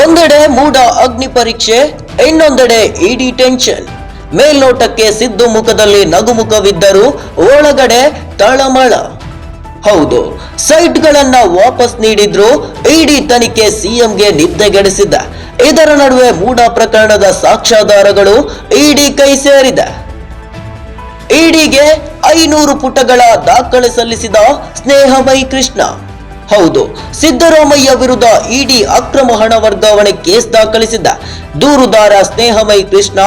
ಒಂದೆಡೆ ಮೂಡ ಅಗ್ನಿ ಪರೀಕ್ಷೆ, ಇನ್ನೊಂದೆಡೆ ಇಡಿ ಟೆನ್ಷನ್. ಮೇಲ್ನೋಟಕ್ಕೆ ಸಿದ್ದು ಮುಖದಲ್ಲಿ ನಗುಮುಖವಿದ್ದರೂ ಒಳಗಡೆ ತಳಮಳ. ಹೌದು, ಸೈಟ್ಗಳನ್ನ ವಾಪಸ್ ನೀಡಿದ್ರು ಇಡಿ ತನಿಖೆ ಸಿಎಂಗೆ ನಿದ್ದೆಗೆಡಿಸಿದ್ದ ಇದರ ನಡುವೆ ಮೂಡ ಪ್ರಕರಣದ ಸಾಕ್ಷ್ಯಾಧಾರಗಳು ಇಡಿ ಕೈ ಸೇರಿದೆ. ಇಡಿಗೆ ಐನೂರು ಪುಟಗಳ ದಾಖಲೆ ಸಲ್ಲಿಸಿದ ಸ್ನೇಹಮಯಿ ಕೃಷ್ಣ ಹೌದು, ಸಿದ್ದರಾಮಯ್ಯ ವಿರುದ್ಧ ಇಡಿ ಅಕ್ರಮ ಹಣ ವರ್ಗಾವಣೆ ಕೇಸ್ ದಾಖಲಿಸಿದ್ದ. ದೂರುದಾರ ಸ್ನೇಹಮಯಿ ಕೃಷ್ಣ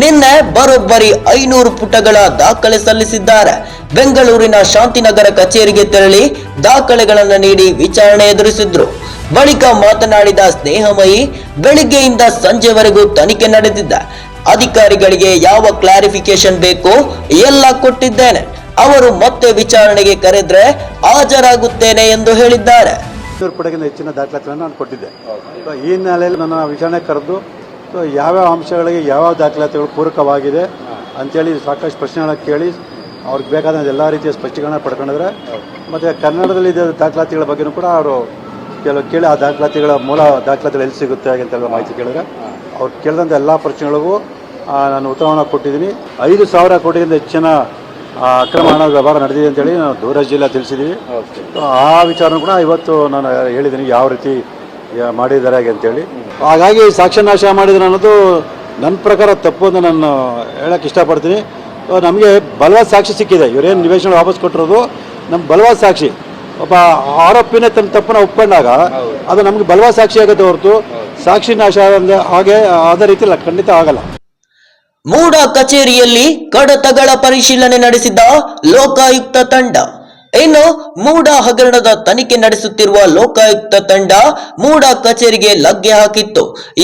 ನಿನ್ನೆ ಬರೋಬ್ಬರಿ ಐನೂರು ಪುಟಗಳ ದಾಖಲೆ ಸಲ್ಲಿಸಿದ್ದಾರೆ. ಬೆಂಗಳೂರಿನ ಶಾಂತಿನಗರ ಕಚೇರಿಗೆ ತೆರಳಿ ದಾಖಲೆಗಳನ್ನು ನೀಡಿ ವಿಚಾರಣೆ ಎದುರಿಸಿದ್ರು. ಬಳಿಕ ಮಾತನಾಡಿದ ಸ್ನೇಹಮಯಿ, ಬೆಳಿಗ್ಗೆಯಿಂದ ಸಂಜೆವರೆಗೂ ತನಿಖೆ ನಡೆದಿದ್ದ ಅಧಿಕಾರಿಗಳಿಗೆ ಯಾವ ಕ್ಲಾರಿಫಿಕೇಶನ್ ಬೇಕೋ ಎಲ್ಲ ಕೊಟ್ಟಿದ್ದೇನೆ. ಅವರು ಮತ್ತೆ ವಿಚಾರಣೆಗೆ ಕರೆದ್ರೆ ಹಾಜರಾಗುತ್ತೇನೆ ಎಂದು ಹೇಳಿದ್ದಾರೆ. ಇನ್ನೂರು ಹೆಚ್ಚಿನ ದಾಖಲಾತಿಗಳನ್ನು ನಾನು ಕೊಟ್ಟಿದ್ದೆ. ಈ ಹಿನ್ನೆಲೆಯಲ್ಲಿ ನನ್ನ ವಿಚಾರಣೆ ಕರೆದು ಯಾವ್ಯಾವ ಅಂಶಗಳಿಗೆ ಯಾವ್ಯಾವ ದಾಖಲಾತಿಗಳು ಪೂರಕವಾಗಿದೆ ಅಂತೇಳಿ ಸಾಕಷ್ಟು ಪ್ರಶ್ನೆಗಳನ್ನ ಕೇಳಿ, ಅವ್ರಿಗೆ ಬೇಕಾದ ಎಲ್ಲ ರೀತಿಯ ಸ್ಪಷ್ಟೀಕರಣ ಪಡ್ಕೊಂಡಿದ್ರೆ, ಮತ್ತು ಕನ್ನಡದಲ್ಲಿ ದಾಖಲಾತಿಗಳ ಬಗ್ಗೆನೂ ಕೂಡ ಅವರು ಕೆಲವು ಕೇಳಿ ಆ ದಾಖಲಾತಿಗಳ ಮೂಲ ದಾಖಲಾತಿಗಳು ಎಲ್ಲಿ ಸಿಗುತ್ತೆ ಅಂತ ಮಾಹಿತಿ ಕೇಳಿದ್ರೆ, ಅವ್ರು ಕೇಳಿದಂಥ ಎಲ್ಲ ಪ್ರಶ್ನೆಗಳಿಗೂ ನಾನು ಉತ್ತರವನ್ನು ಕೊಟ್ಟಿದ್ದೀನಿ. ಐದು ಸಾವಿರ ಕೋಟಿಗಿಂತ ಹೆಚ್ಚಿನ ಅಕ್ರಮ ಹಣ ವ್ಯವಹಾರ ನಡೆದಿದೆ ಅಂತೇಳಿ ನಾವು ದೂರ ಜಿಲ್ಲೆ ತಿಳಿಸಿದ್ದೀವಿ ಆ ವಿಚಾರ ಕೂಡ ಇವತ್ತು ನಾನು ಹೇಳಿದ್ದೀನಿ ಯಾವ ರೀತಿ ಮಾಡಿದ್ದಾರೆ ಹಾಗೆ ಅಂತೇಳಿ. ಹಾಗಾಗಿ ಸಾಕ್ಷ್ಯ ನಾಶ ಮಾಡಿದ್ರು ಅನ್ನೋದು ನನ್ನ ಪ್ರಕಾರ ತಪ್ಪು ಅಂತ ನಾನು ಹೇಳಕ್ಕೆ ಇಷ್ಟಪಡ್ತೀನಿ. ನಮಗೆ ಬಲವಾದ ಸಾಕ್ಷಿ ಸಿಕ್ಕಿದೆ. ಇವರೇನು ನಿವೇಶನ ವಾಪಸ್ ಕೊಟ್ಟಿರೋದು ನಮ್ಮ ಬಲವಾದ ಸಾಕ್ಷಿ. ಒಬ್ಬ ಆರೋಪಿನೇ ತನ್ನ ತಪ್ಪನ್ನ ಒಪ್ಕೊಂಡಾಗ ಅದು ನಮಗೆ ಬಲವಾದ ಸಾಕ್ಷಿ ಆಗುತ್ತೆ ಹೊರತು ಸಾಕ್ಷಿ ನಾಶ ಹಾಗೆ ಅದೇ ರೀತಿ ಖಂಡಿತ ಆಗಲ್ಲ. ಮೂಡ ಕಚೇರಿಯಲ್ಲಿ ಕಡತಗಳ ಪರಿಶೀಲನೆ ನಡೆಸಿದ ಲೋಕಾಯುಕ್ತ ತಂಡ. ಇನ್ನು ಮೂಡ ಹಗರಣದ ತನಿಖೆ ನಡೆಸುತ್ತಿರುವ ಲೋಕಾಯುಕ್ತ ತಂಡ ಮೂಡ ಕಚೇರಿಗೆ ಲಗ್ಗೆ ಹಾಕಿತ್ತು.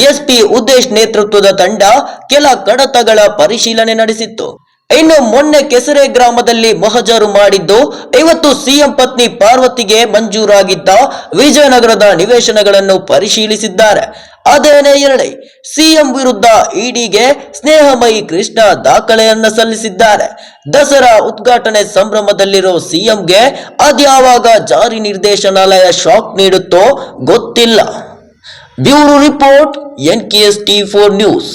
ಎಸ್ಪಿ ಉದ್ದೇಶ್ ನೇತೃತ್ವದ ತಂಡ ಕೆಲ ಕಡತಗಳ ಪರಿಶೀಲನೆ ನಡೆಸಿತ್ತು. ಇನ್ನು ಮೊನ್ನೆ ಕೆಸರೆ ಗ್ರಾಮದಲ್ಲಿ ಮಹಜರು ಮಾಡಿದ್ದು, ಇವತ್ತು ಸಿಎಂ ಪತ್ನಿ ಪಾರ್ವತಿಗೆ ಮಂಜೂರಾಗಿದ್ದ ವಿಜಯನಗರದ ನಿವೇಶನಗಳನ್ನು ಪರಿಶೀಲಿಸಿದ್ದಾರೆ. ಅದೇನೇ ಇರಲಿ, ಸಿಎಂ ವಿರುದ್ಧ ಇಡಿಗೆ ಸ್ನೇಹಮಯಿ ಕೃಷ್ಣ ದಾಖಲೆಯನ್ನ ಸಲ್ಲಿಸಿದ್ದಾರೆ. ದಸರಾ ಉದ್ಘಾಟನೆ ಸಂಭ್ರಮದಲ್ಲಿರೋ ಸಿಎಂಗೆ ಅದ್ಯಾವಾಗ ಜಾರಿ ನಿರ್ದೇಶನಾಲಯ ಶಾಕ್ ನೀಡುತ್ತೋ ಗೊತ್ತಿಲ್ಲ. Bureau report N K S T four news.